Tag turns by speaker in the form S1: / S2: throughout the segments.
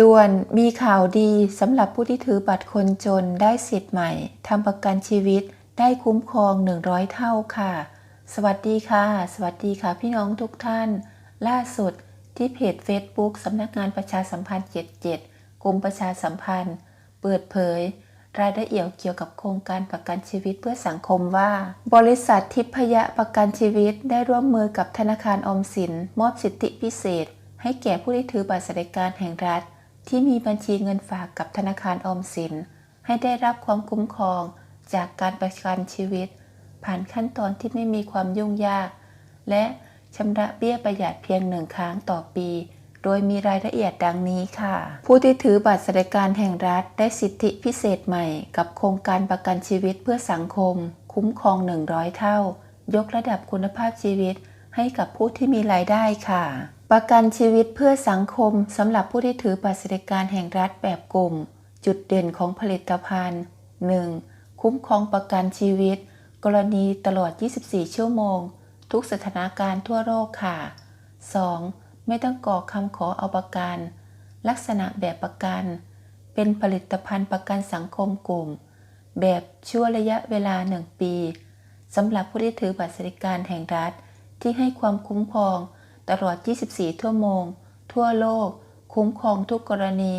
S1: ด่วนมีข่าวดีสำหรับผู้ที่ถือบัตรคนจนได้สิทธิ์ใหม่ทำประกันชีวิตได้คุ้มครอง 100 เท่าค่ะ สวัสดีค่ะ สวัสดีค่ะ พี่น้องทุกท่าน ล่าสุดที่เพจ Facebook สำนักงานประชาสัมพันธ์ 77 กรมประชาสัมพันธ์ เปิดเผย รายละเอียดเกี่ยวกับโครงการประกันชีวิตเพื่อสังคมว่า บริษัททิพยะประกันชีวิตได้ร่วมมือกับธนาคารอมสิน มอบสิทธิพิเศษ ให้แก่ผู้ที่ถือบัตรสวัสดิการแห่งรัฐ ที่มีบัญชีเงินฝากกับธนาคารออมสิน ให้ได้รับความคุ้มครองจากการประกันชีวิต ผ่านขั้นตอนที่ไม่มีความยุ่งยาก และชำระเบี้ยประหยัดเพียงหนึ่งครั้งต่อปี โดยมีรายละเอียดดังนี้ค่ะ ผู้ที่ถือบัตรสวัสดิการแห่งรัฐได้สิทธิพิเศษใหม่ กับโครงการประกันชีวิตเพื่อสังคม คุ้มครอง 100 เท่า ยกระดับคุณภาพชีวิตให้กับผู้ที่มีรายได้ค่ะ ประกันชีวิตเพื่อสังคมสำหรับผู้ที่ถือบัตรสวัสดิการแห่งรัฐแบบกลุ่ม จุดเด่นของผลิตภัณฑ์ 1. คุ้มครองประกันชีวิต กรณีตลอด 24 ชั่วโมง ทุกสถานการณ์ทั่วโลกค่ะ 2. ไม่ต้องกรอกคำขอเอาประกัน ลักษณะแบบประกัน เป็นผลิตภัณฑ์ประกันสังคมกลุ่ม แบบชั่วระยะเวลา 1 ปีสำหรับผู้ที่ถือบัตรสวัสดิการแห่งรัฐที่ให้ความคุ้มครอง ตลอด 24 ชั่วโมง ทั่วโลก คุ้มครองทุกกรณี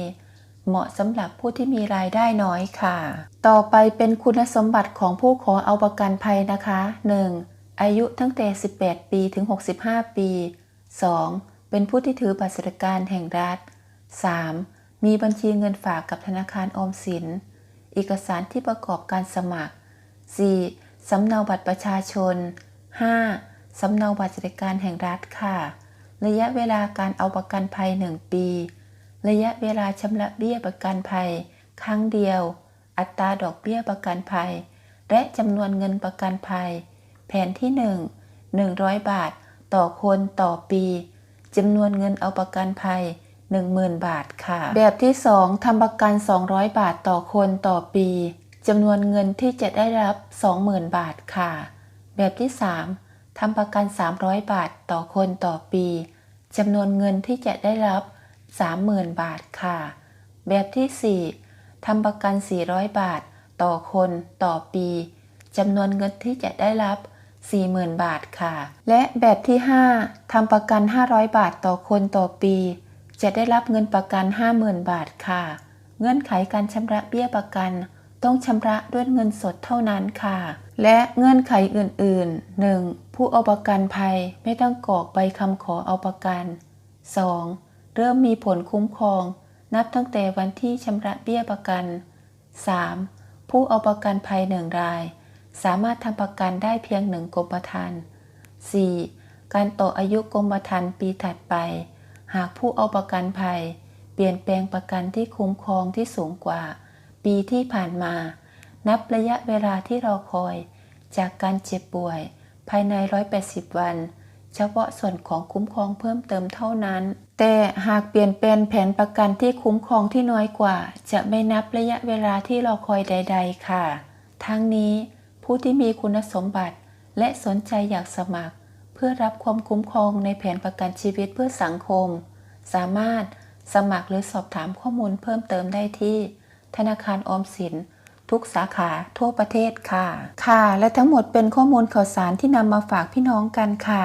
S1: เหมาะสำหรับผู้ที่มีรายได้น้อยค่ะ ต่อไปเป็นคุณสมบัติของผู้ขอเอาประกันภัยนะคะ 1. อายุตั้งแต่ 18 ปีถึง 65 ปี 2. เป็นผู้ที่ถือบัตรสวัสดิการแห่งรัฐ 3. มีบัญชีเงินฝากกับธนาคารออมสิน เอกสารที่ประกอบการสมัคร 4. สำเนาบัตรประชาชน 5. สำเนาบัตรสวัสดิการแห่งรัฐค่ะ ระยะเวลาการเอาประกันภัย 1 ปี ระยะเวลาชำระเบี้ยประกันภัย ครั้งเดียว อัตราดอกเบี้ยประกันภัย และจำนวนเงินประกันภัย แผนที่ 1 100 บาท ต่อคนต่อปีจำนวนเงินเอาประกันภัย 10,000 บาทค่ะ แบบที่ 2ทำประกัน 200 บาทต่อคนต่อปีจำนวนเงินที่จะได้รับ 20,000 บาทค่ะ แบบที่ 3 ทำประกัน 300 บาทต่อคนต่อปีจำนวนเงินที่จะได้รับ 30,000 บาทค่ะ แบบที่ 4 ทำประกัน 400 บาทต่อคนต่อปีจำนวนเงินที่จะได้รับ 40,000 บาทค่ะ และแบบที่ 5 ทำประกัน 500 บาทต่อคนต่อปี จะได้รับเงินประกัน 50,000 บาทค่ะ เงื่อนไขการชำระเบี้ยประกัน ต้องชำระด้วยเงินสดเท่านั้นค่ะ และเงื่อนไขอื่น ๆ 1. ผู้เอาประกันภัยไม่ต้องกรอกใบคำขอเอาประกัน 2. เริ่มมีผลคุ้มครอง นับตั้งแต่วันที่ชำระเบี้ยประกัน 3. ผู้เอาประกันภัยหนึ่งราย สามารถทำประกันได้เพียงหนึ่งกรมธรรม์ 4. การต่ออายุกรมธรรม์ปีถัดไป หากผู้เอาประกันภัย เปลี่ยนแปลงประกันที่คุ้มครองที่สูงกว่า ปีที่ผ่านมา นับระยะเวลาที่รอคอย จากการเจ็บป่วย ภายใน 180 วัน เฉพาะส่วนของคุ้มครองเพิ่มเติมเท่านั้น แต่หากเปลี่ยนแปลงแผนประกันที่คุ้มครองที่น้อยกว่า จะไม่นับระยะเวลาที่รอคอยใด ๆ ค่ะ ทั้งนี้ผู้ที่มีคุณสมบัติ และสนใจอยากสมัคร เพื่อรับความคุ้มครองในแผนประกันชีวิตเพื่อสังคม สามารถสมัครหรือสอบถามข้อมูลเพิ่มเติมได้ที่ ธนาคารออมสิน ทุกสาขาทั่วประเทศค่ะ ค่ะ และทั้งหมดเป็นข้อมูลข่าวสารที่นำมาฝากพี่น้องกันค่ะ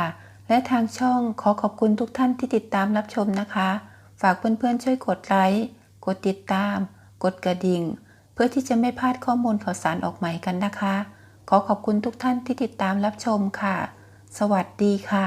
S1: และทางช่องขอขอบคุณทุกท่านที่ติดตามรับชมนะคะ ฝากเพื่อนๆช่วยกดไลค์ กดติดตาม กดกระดิ่ง เพื่อที่จะไม่พลาดข้อมูลข่าวสารออกใหม่กันนะคะ ขอขอบคุณทุกท่านที่ติดตามรับชมค่ะ สวัสดีค่ะ